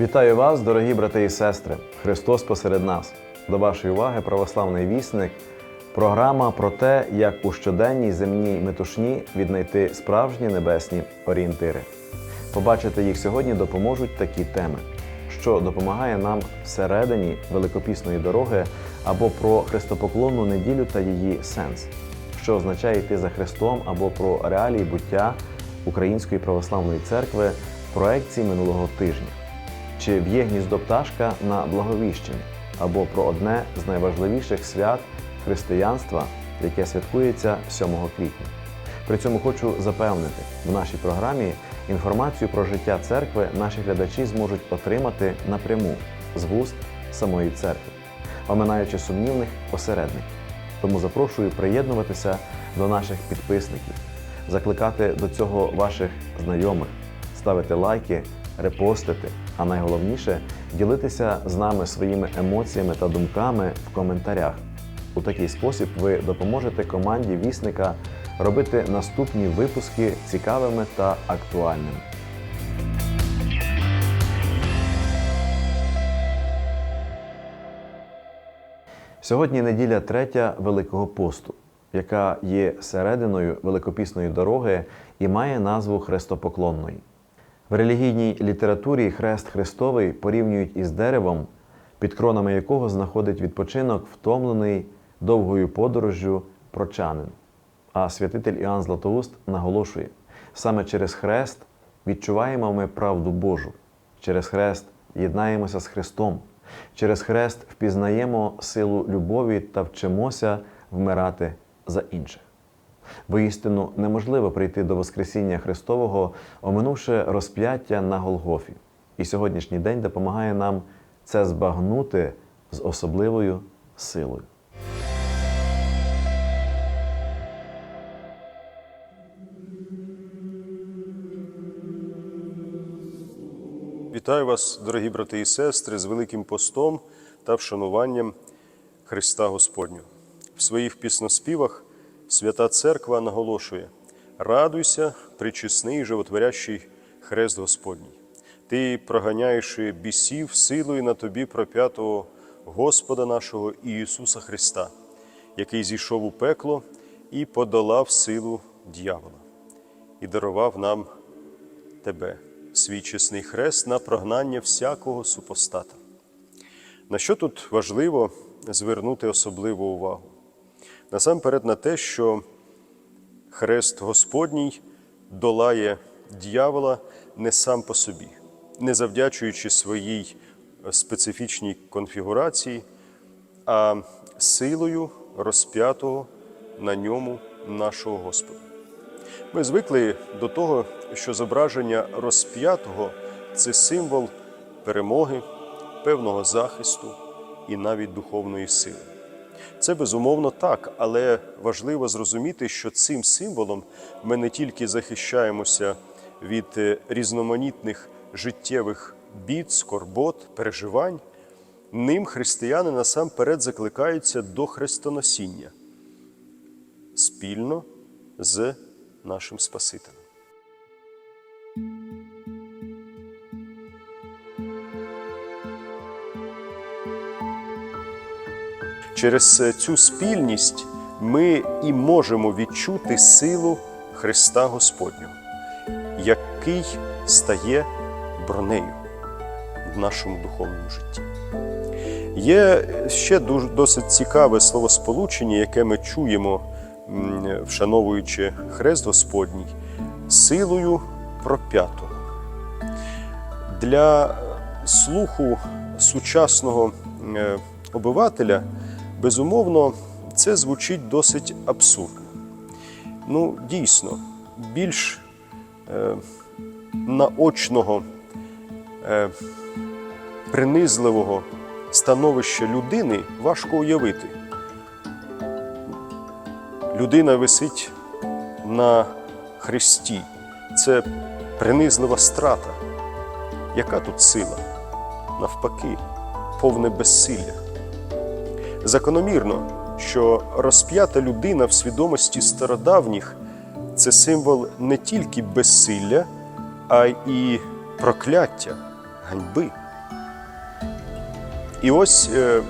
Вітаю вас, дорогі брати і сестри! Христос посеред нас. До вашої уваги православний вісник. Програма про те, як у щоденній земній метушні віднайти справжні небесні орієнтири. Побачити їх сьогодні допоможуть такі теми, що допомагає нам всередині великопісної дороги або про хрестопоклонну неділю та її сенс, що означає йти за Христом або про реалії буття Української православної церкви в проекції минулого тижня чи б'є гніздо пташка на благовіщенні, або про одне з найважливіших свят християнства, яке святкується 7 квітня. При цьому хочу запевнити, в нашій програмі інформацію про життя церкви наші глядачі зможуть отримати напряму з вуст самої церкви, оминаючи сумнівних посередників. Тому запрошую приєднуватися до наших підписників, закликати до цього ваших знайомих, ставити лайки, репостити, а найголовніше ділитися з нами своїми емоціями та думками в коментарях. У такий спосіб ви допоможете команді вісника робити наступні випуски цікавими та актуальними. Сьогодні неділя третя Великого посту, яка є серединою великопісної дороги і має назву хрестопоклонної. В релігійній літературі хрест Христовий порівнюють із деревом, під кронами якого знаходить відпочинок втомлений довгою подорожжю прочанин. А святитель Іоанн Златоуст наголошує: саме через хрест відчуваємо ми правду Божу, через хрест єднаємося з Христом, через хрест впізнаємо силу любові та вчимося вмирати за інших. Воістину неможливо прийти до Воскресіння Христового, оминувши розп'яття на Голгофі. І сьогоднішній день допомагає нам це збагнути з особливою силою. Вітаю вас, дорогі брати і сестри, з Великим постом та вшануванням Христа Господнього. В своїх пісноспівах Свята Церква наголошує: радуйся, причесний, животворящий хрест Господній. Ти проганяєш бісів силою на тобі проп'ятого Господа нашого Ісуса Христа, який зійшов у пекло і подолав силу дьявола, і дарував нам тебе, свій чесний хрест на прогнання всякого супостата. На що тут важливо звернути особливу увагу? Насамперед на те, що хрест Господній долає дьявола не сам по собі, не завдячуючи своїй специфічній конфігурації, а силою розп'ятого на ньому нашого Господа. Ми звикли до того, що зображення розп'ятого це символ перемоги, певного захисту і навіть духовної сили. Це безумовно так, але важливо зрозуміти, що цим символом ми не тільки захищаємося від е, різноманітних життєвих бід, скорбот, переживань, ним християни насамперед закликаються до хрестоносіння спільно з нашим Спасителем. Через е, цю спільність ми і можемо відчути силу Христа Господнього, який стає бронею в нашому духовному житті. Є ще дуже досить цікаве словосполучення, яке ми чуємо, вшановуючи Хрест Господній, силою проп'ятого. Для слуху сучасного е, обивателя, безумовно, це звучить досить абсурдно. Ну, дійсно, більш е, наочного, е, принизливого становища людини важко уявити. Людина висить на хресті. Це принизлива страта. Яка тут сила? Навпаки, повне безсилля. Закономірно, що розп'ята людина в свідомості стародавніх це символ не тільки безсилля, а й прокляття, ганьби. І ось е,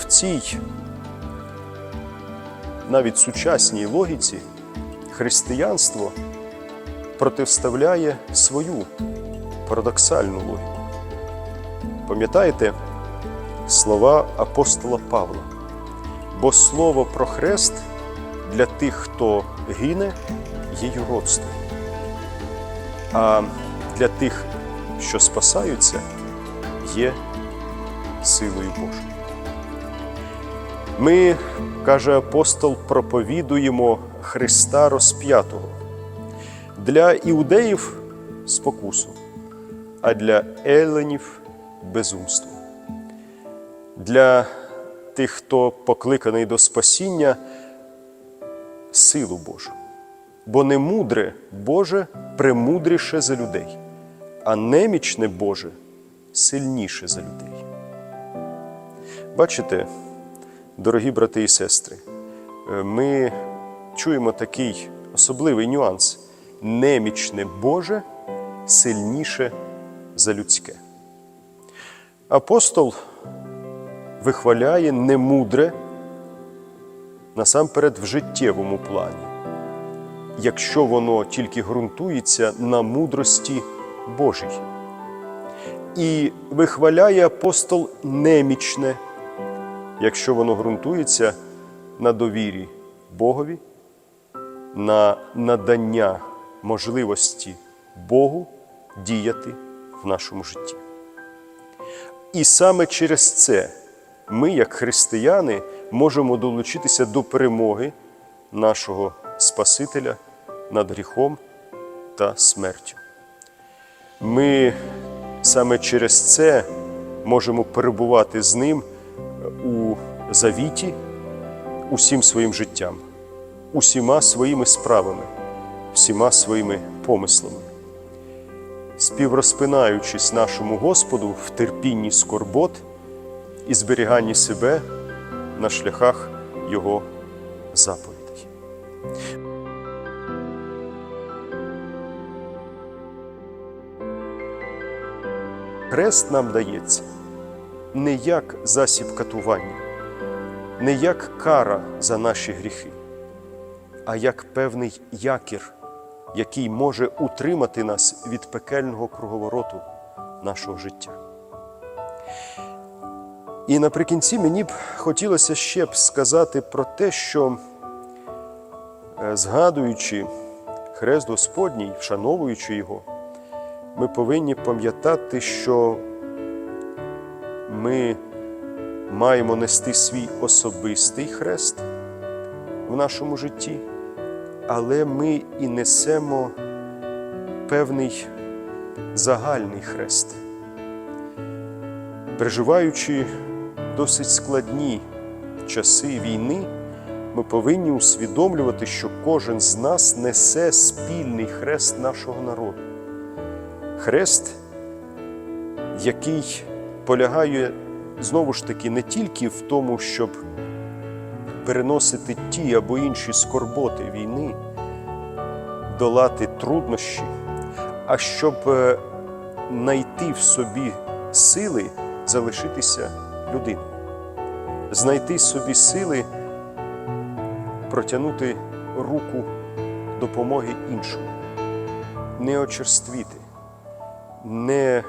в цій навіть сучасній логіці християнство протиставляє свою парадоксальну логіку. Пам'ятаєте слова апостола Павла? Бо слово про хрест для тих, хто гине, є юродством. А для тих, що спасаються, є силою Божою. Ми, каже апостол, проповідуємо Христа розп'ятого. Для іудеїв спокусу, а для еленів безумство. Для тих, хто покликаний до спасіння, силу Божу. Бо не мудре Боже премудріше за людей, а немічне Боже сильніше за людей. Бачите, дорогі брати і сестри, е, ми чуємо такий особливий нюанс: немічне Боже сильніше за людське. Апостол вихваляє немудре насамперед в життєвому плані, якщо воно тільки ґрунтується на мудрості Божій. І вихваляє апостол немічне, якщо воно ґрунтується на довірі Богові, на надання можливості Богу діяти в нашому житті. І саме через це ми, як християни, можемо долучитися до перемоги нашого Спасителя над гріхом та смертю. Ми саме через це можемо перебувати з ним у завіті усім своїм життям, усіма своїми справами, всіма своїми помислами співрозпинаючись нашому Господу в терпінні скорбот і зберіганні себе на шляхах Його заповідей. Хрест нам дається не як засіб катування, не як кара за наші гріхи, а як певний якір який може утримати нас від пекельного круговороту нашого життя. І наприкінці мені б хотілося ще б сказати про те, що, е, згадуючи Хрест Господній, вшановуючи його, ми повинні пам'ятати, що ми маємо нести свій особистий хрест в нашому житті але ми і несемо певний загальний хрест. Переживаючи досить складні часи війни, ми повинні усвідомлювати, що кожен з нас несе спільний хрест нашого народу. Хрест, який полягає знову ж таки не тільки в тому, щоб переносити ті або інші скорботи війни, долати труднощі, а щоб е, знайти в собі сили залишитися людиною, знайти собі сили протягнути руку допомоги іншому, не очерствіти, не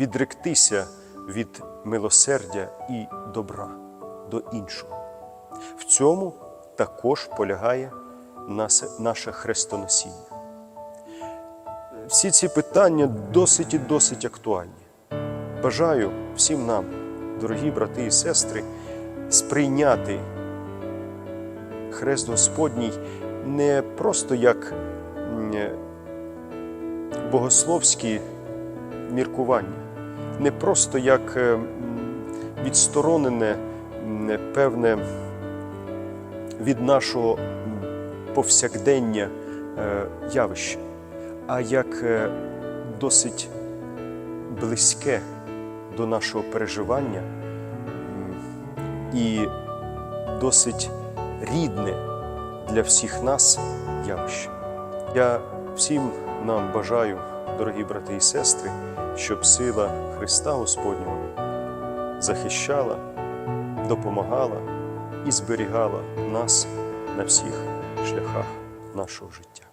відректися від милосердя і добра до іншого. В цьому також полягає наше хрестоносіння. Всі ці питання досить і досить актуальні. Бажаю всім нам, дорогі брати і сестри, сприйняти Хрест Господній не просто як богословські міркування, не просто як відсторонене певне від нашого повсякдення е, явище, а як е, досить близьке до нашого переживання і досить рідне для всіх нас явище. Я всім нам бажаю, дорогі брати і сестри, щоб сила Христа Господнього захищала, допомагала і зберігала нас на всіх шляхах нашого життя.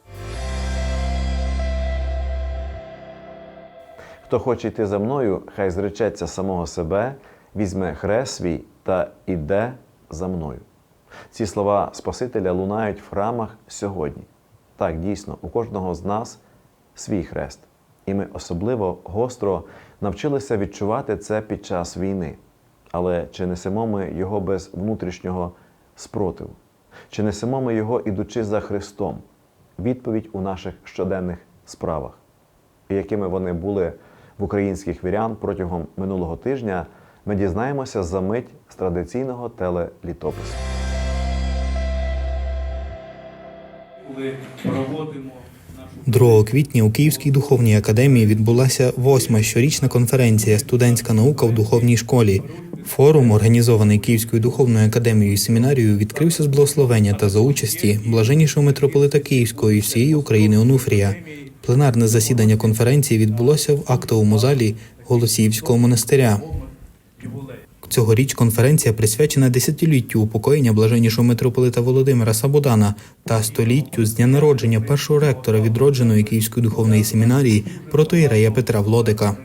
Хто хоче йти за мною, хай зречеться самого себе, візьме хрест свій та іде за мною. Ці слова Спасителя лунають в храмах сьогодні. Так, дійсно, у кожного з нас свій хрест. І ми особливо гостро навчилися відчувати це під час війни. Але чи несемо ми його без внутрішнього спротиву? Чи несемо ми його, ідучи за Христом? Відповідь у наших щоденних справах якими вони були в українських вірян протягом минулого тижня, ми дізнаємося за мить з традиційного телелітопису. коли проводимо нашу 2 квітня у Київській духовній академії відбулася восьма щорічна конференція Студентська наука в духовній школі. Форум, організований Київською духовною академією і семінарією, відкрився з благословення та за участі блаженнішого митрополита Київського і всієї України Онуфрія. Пленарне засідання конференції відбулося в актовому залі Голосіївського монастиря. Цьогоріч конференція присвячена десятиліттю упокоєння блаженнішого митрополита Володимира Сабодана та століттю з дня народження першого ректора відродженої Київської духовної семінарії протоїрея Петра Влодика.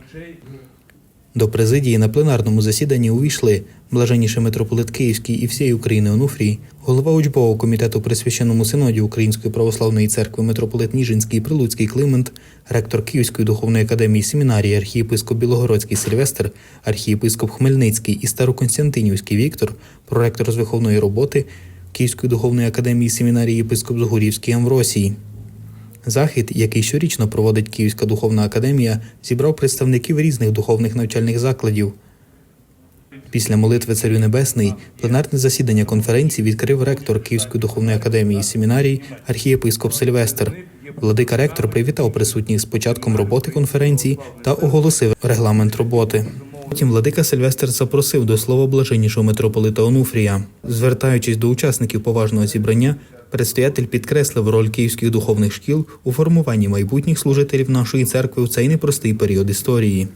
До президії на пленарному засіданні увійшли блаженніший митрополит Київський і всієї України Онуфрій, голова учбового комітету при священному синоді Української православної церкви митрополит Ніжинський і Прилуцький Климент, ректор Київської духовної академії семінарії архієпископ Білогородський Сильвестр, архієпископ Хмельницький і Староконстантинівський Віктор, проректор з виховної роботи Київської духовної академії семінарії єпископ Згурівський Амвросій. Захід, який щорічно проводить Київська духовна академія, зібрав представників різних духовних навчальних закладів. Після молитви Царю Небесний пленарне засідання конференції відкрив ректор Київської духовної академії семінарій архієпископ Сильвестр. Владика ректор привітав присутніх з початком роботи конференції та оголосив регламент роботи. Потім владика Сильвестр запросив до слова блаженнішого митрополита Онуфрія. Звертаючись до учасників поважного зібрання, предстоятель підкреслив роль київських духовних шкіл у формуванні майбутніх служителів нашої церкви у цей непростий період історії.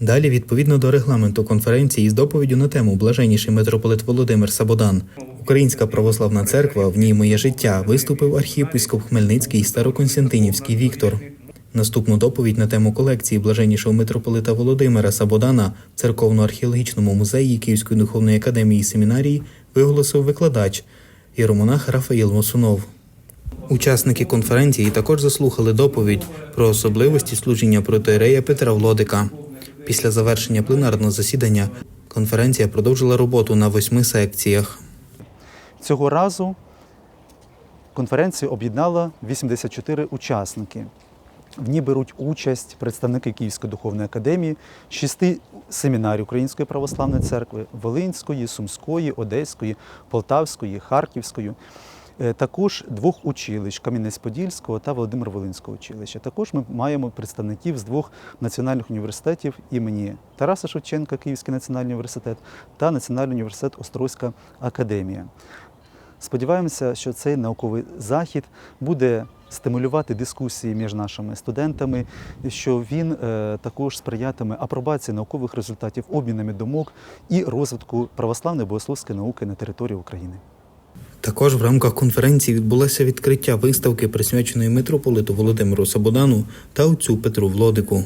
Далі, відповідно до регламенту конференції, з доповіддю на тему Блаженніший митрополит Володимир Сабодан, Українська православна церква в ній моє життя виступив архієпископ Хмельницький і Староконстантинівський Віктор. Наступну доповідь на тему колекції блаженнішого митрополита Володимира Сабодана в церковно-археологічному музеї Київської духовної академії семінарії виголосив викладач іеромонах Рафаїл Мосунов. Учасники конференції також заслухали доповідь про особливості служіння протиерея Петра Влодика. Після завершення пленарного засідання конференція продовжила роботу на восьми секціях. Цього разу конференцію об'єднала 84 учасники. В ній беруть участь представники Київської духовної академії, шести семінарів Української православної церкви, Волинської, Сумської, Одеської, Полтавської, Харківської. Е, Також двох училищ Кам'янець-Подільського та Володимир-Волинського училища. Також ми маємо представників з двох національних університетів імені Тараса Шевченка, Київський національний університет та Національний університет Острозька академія. Сподіваємося, що цей науковий захід буде стимулювати дискусії між нашими студентами, що він е, також сприятиме апробації наукових результатів, обмінами думок і розвитку православної богословської науки на території України. Також в рамках конференції відбулося відкриття виставки, присвяченої митрополиту Володимиру Сабодану та отцю Петру Влодику.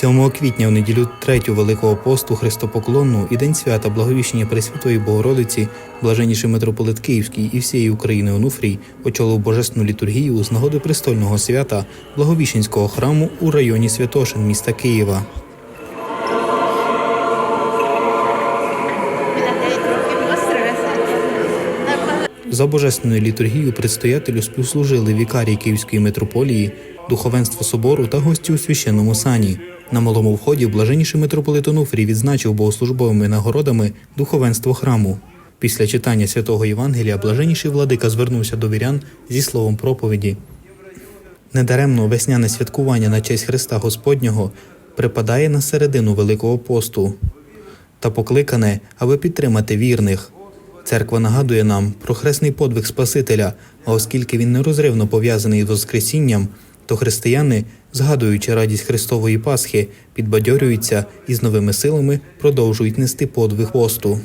7 квітня в неділю третю Великого посту Христопоклонну і День свята Благовіщення Пресвятої Богородиці, блаженніший митрополит Київський і всієї України Онуфрій очолив божественну літургію з нагоди престольного свята Благовіщенського храму у районі Святошин міста Києва. За божественною літургією предстоятелю співслужили вікарій Київської митрополії, духовенство собору та гості у священному сані. На малому вході блаженніший митрополит Онуфрій відзначив богослужбовими нагородами духовенство храму. Після читання святого Євангелія блаженніший владика звернувся до вірян зі словом проповіді. Недаремно весняне святкування на честь Христа Господнього припадає на середину Великого посту. та покликане, аби підтримати вірних. Церква нагадує нам про хресний подвиг Спасителя, а оскільки він нерозривно пов'язаний з Воскресінням, то християни, згадуючи радість Христової Пасхи, підбадьорюються і з новими силами продовжують нести подвиг посту.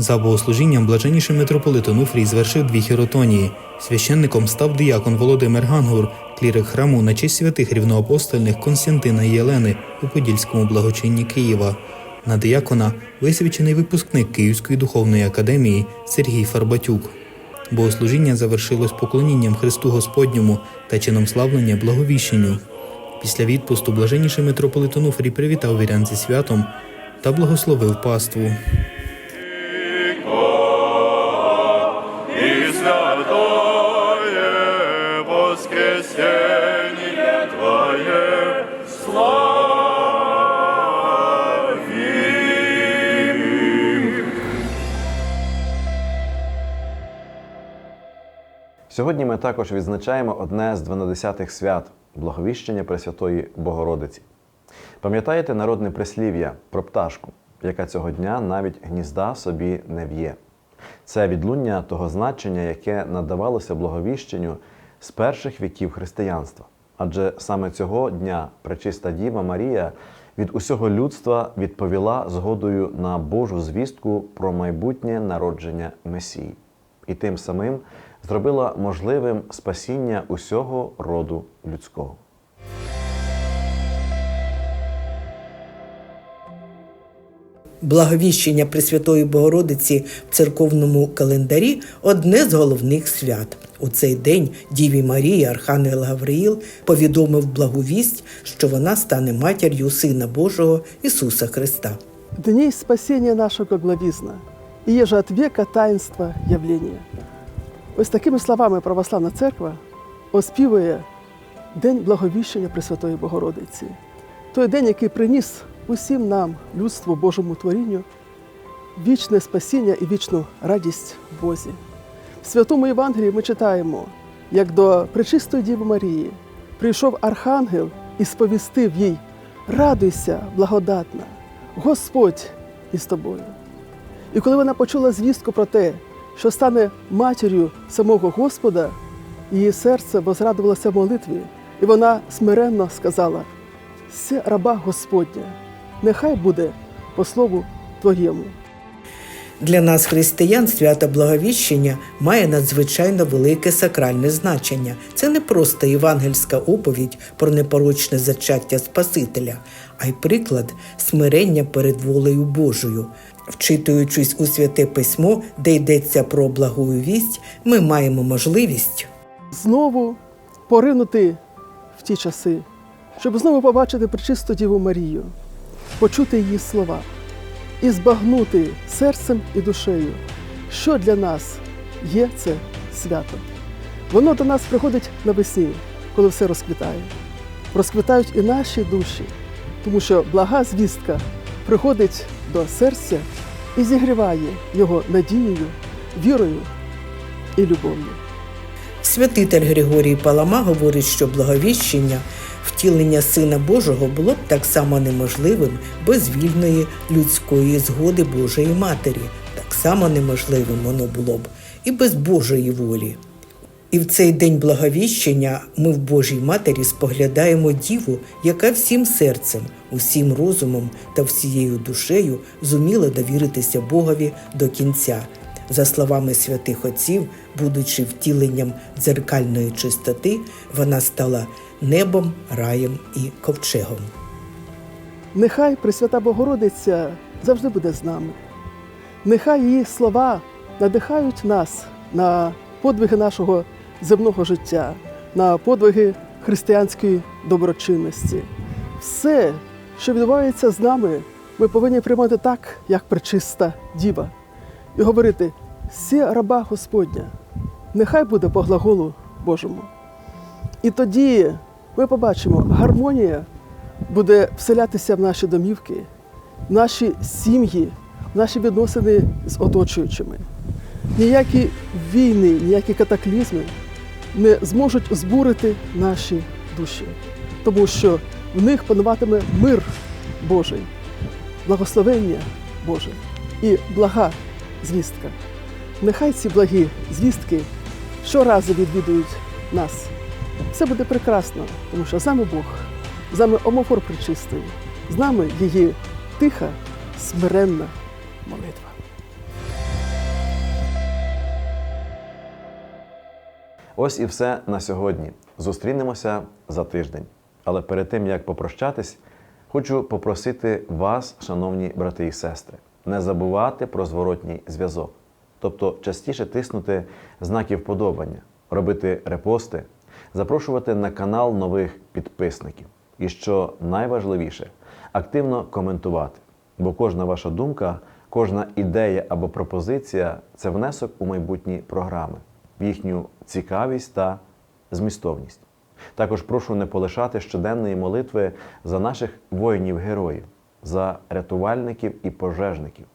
За богослужінням блаженніший митрополит Онуфрій звершив дві хіротонії. Священником став диякон Володимир Гангур, клірик храму на честь святих рівноапостольних Константина і Єлени у Подільському благочинні Києва. На диякона висвячений випускник Київської духовної академії Сергій Фарбатюк. Богослужіння завершилось поклонінням Христу Господньому та чином славлення благовіщенню. Після відпусту блаженніший митрополит Онуфрій привітав вірян зі святом та благословив паству. Сьогодні ми також відзначаємо одне з дванадесятих свят благовіщення Пресвятої Богородиці. Пам'ятаєте народне прислів'я про пташку, яка цього дня навіть гнізда собі не в'є. Це відлуння того значення, яке надавалося благовіщенню з перших віків християнства. Адже саме цього дня пречиста Діва Марія від усього людства відповіла згодою на Божу звістку про майбутнє народження Месії, і тим самим зробила можливим спасіння усього роду людського. Благовіщення Пресвятої Богородиці в церковному календарі одне з головних свят. У цей день Діві Марії Архангел Гавриїл повідомив благовість, що вона стане матір'ю Сина Божого Ісуса Христа. Дней спасения нашего главизна, и еже от века таїнства явлення. Ось такими словами православна церква оспівує День благовіщення Пресвятої Богородиці, той день, який приніс усім нам, людству Божому творінню, вічне спасіння і вічну радість в Бозі. В Святому Євангелії ми читаємо, як до Пречистої Діви Марії прийшов архангел і сповістив їй: Радуйся, благодатна, Господь із тобою. І коли вона почула звістку про те, що стане матір'ю самого Господа, її серце возрадувалося молитві, і вона смиренно сказала: Се раба Господня, нехай буде по слову Твоєму. Для нас, християн, свято Благовіщення має надзвичайно велике сакральне значення. Це не просто євангельська оповідь про непорочне зачаття Спасителя, а й приклад смирення перед волею Божою. Вчитуючись у святе письмо, де йдеться про благую вість, ми маємо можливість Знову поринути в ті часи, щоб знову побачити пречисту Діву Марію, почути її слова і збагнути серцем і душею, що для нас є це свято. Воно до нас приходить навесні, коли все розквітає. Розквітають і наші душі, тому що блага звістка приходить до серця і зігріває його надією, вірою і любов'ю. Святитель Григорій Палама говорить, що благовіщення, втілення Сина Божого було б так само неможливим без вільної людської згоди Божої Матері. Так само неможливим воно було б і без Божої волі. І в цей день благовіщення ми в Божій Матері споглядаємо Діву, яка всім серцем, усім розумом та всією душею зуміла довіритися Богові до кінця. За словами святих отців, будучи втіленням дзеркальної чистоти, вона стала небом, раєм і ковчегом. Нехай Пресвята Богородиця завжди буде з нами. Нехай її слова надихають нас на подвиги нашого земного життя, на подвиги християнської доброчинності. Все, що відбувається з нами, ми повинні приймати так, як пречиста діва, і говорити: «Сє раба Господня, нехай буде по глаголу Божому. І тоді ми побачимо, гармонія буде вселятися в наші домівки, в наші сім'ї, в наші відносини з оточуючими. Ніякі війни, ніякі катаклізми не зможуть збурити наші душі, тому що в них пануватиме мир Божий. благословення Боже і блага звістка. Нехай ці благі звістки щоразу відвідують нас. Все буде прекрасно, тому що з нами Бог, з нами омофор причистий, з нами її тиха, смиренна молитва. Ось і все на сьогодні. Зустрінемося за тиждень. Але перед тим як попрощатись, хочу попросити вас, шановні брати і сестри, не забувати про зворотній зв'язок, тобто частіше тиснути знаки вподобання, робити репости, запрошувати на канал нових підписників. І що найважливіше, активно коментувати. Бо кожна ваша думка, кожна ідея або пропозиція це внесок у майбутні програми, в їхню цікавість та змістовність. Також прошу не полишати щоденної молитви за наших воїнів-героїв, за рятувальників і пожежників,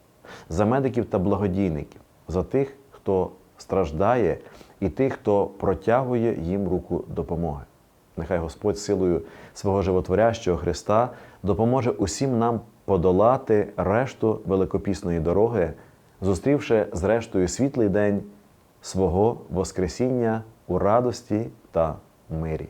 за медиків та благодійників, за тих, хто страждає, і тих, хто протягує їм руку допомоги. Нехай Господь силою свого животворящого Христа допоможе усім нам подолати решту великопісної дороги, зустрівши зрештою світлий день свого Воскресіння у радості та мирі.